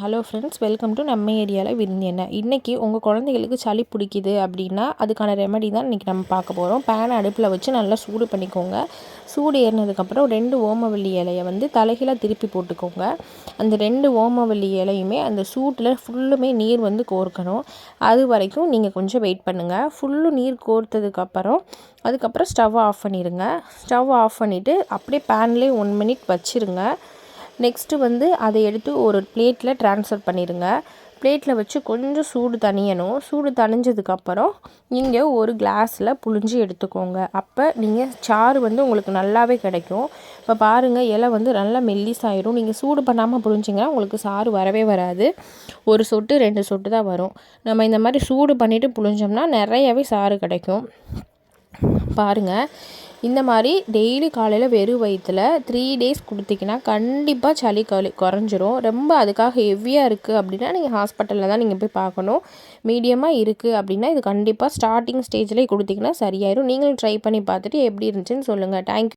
Hello friends welcome to நம்ம ஏரியாவில் விருந்து என்ன? இன்றைக்கி உங்கள் குழந்தைகளுக்கு சளி பிடிக்குது அப்படின்னா அதுக்கான ரெமடி தான் இன்றைக்கி நம்ம பார்க்க போகிறோம் பேனை அடுப்பில் வச்சு நல்லா சூடு பண்ணிக்கோங்க. சூடு ஏறினதுக்கப்புறம் ரெண்டு ஓமவல்லி இலையை வந்து தலைகீழாக திருப்பி போட்டுக்கோங்க. அந்த ரெண்டு ஓமவல்லி இலையுமே அந்த சூட்டில் ஃபுல்லுமே நீர் வந்து கோர்க்கணும். அது வரைக்கும் நீங்கள் கொஞ்சம் வெயிட் பண்ணுங்கள் ஃபுல்லும் நீர் கோர்த்ததுக்கப்புறம் அதுக்கப்புறம் ஸ்டவ் ஆஃப் பண்ணிடுங்க. ஸ்டவ் ஆஃப் பண்ணிவிட்டு அப்படியே பேன்லேயே ஒன் மினிட் வச்சுருங்க. நெக்ஸ்ட்டு வந்து அதை எடுத்து ஒரு பிளேட்டில் ட்ரான்ஸ்ஃபர் பண்ணிடுங்க பிளேட்டில் வச்சு கொஞ்சம் சூடு தணியணும். சூடு தணிஞ்சதுக்கப்புறம் நீங்கள் ஒரு கிளாஸில் புழிஞ்சு எடுத்துக்கோங்க. அப்போ நீங்கள் சாறு வந்து உங்களுக்கு நல்லாவே கிடைக்கும். இப்போ பாருங்கள் இலை வந்து நல்லா மெல்லிசாயிரும். நீங்கள் சூடு பண்ணாமல் புழிஞ்சிங்கன்னா உங்களுக்கு சாறு வரவே வராது. ஒரு சொட்டு ரெண்டு சொட்டு தான் வரும். நம்ம இந்த மாதிரி சூடு பண்ணிவிட்டு புழிஞ்சோம்னா நிறையவே சாறு கிடைக்கும். பாருங்கள் இந்த மாதிரி டெய்லி காலையில் வெறும் வயிற்றில் த்ரீ டேஸ் கொடுத்தீங்கன்னா கண்டிப்பாக சளி களி குறைஞ்சிரும். ரொம்ப அதுக்காக ஹெவியாக இருக்குது அப்படின்னா நீங்கள் ஹாஸ்பிட்டலில் தான் நீங்கள் போய் பார்க்கணும். மீடியமாக இருக்குது அப்படின்னா இது கண்டிப்பாக ஸ்டார்டிங் ஸ்டேஜ்லேயே கொடுத்தீங்கன்னா சரியாயிரும். நீங்களும் ட்ரை பண்ணி பார்த்துட்டு எப்படி இருந்துச்சுன்னு சொல்லுங்கள் தேங்க்யூ